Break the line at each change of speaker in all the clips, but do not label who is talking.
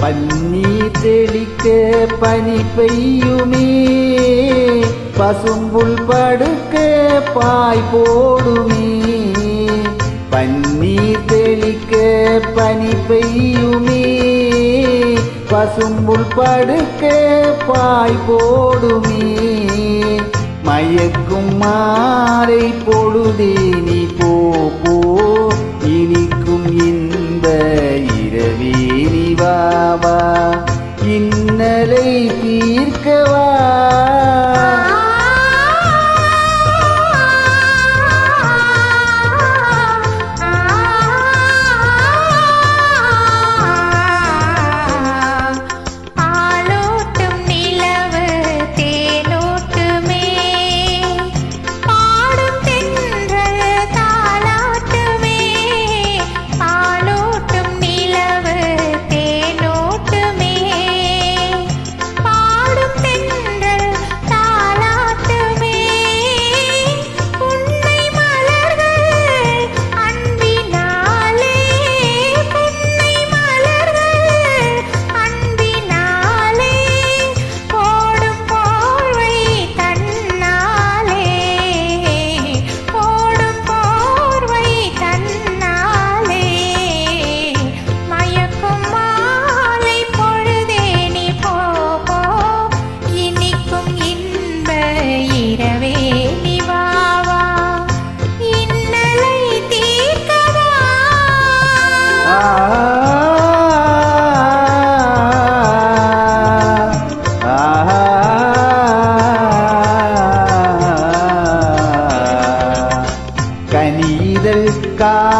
பன்னி தெளிக்க பனி பெய்யுமே பசும்புல் படுக்க பாய் போடுமே. பன்னி தெளிக்க பனி பெய்யுமே பசும்புல் படுக்க பாய் போடுமே. மயக்கும் மாலை பொழுதே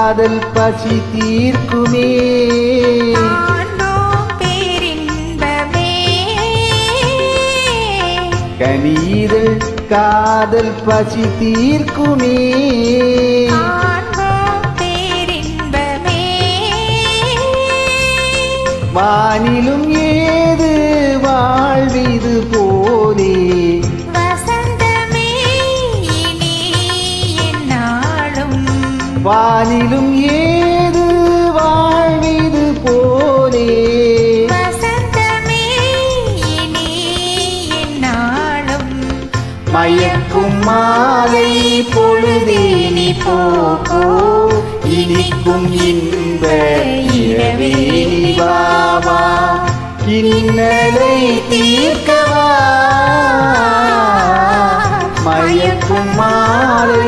காதல் பசி தீர்க்குமே. கனீதல் காதல் பசி தீர்க்குமே. வானிலும் ஏது வாழ்விது போலே. வானிலும் ஏது வாழ்விது போலே?
வசந்தமே என்னாலும்
மயக்கும் மாலை பொழுதே நீ போ போ. இனிக்கும் இன்ப இரவே நீ வா வா. இன்னலை தீர்க்கவா மயக்கும் மாலை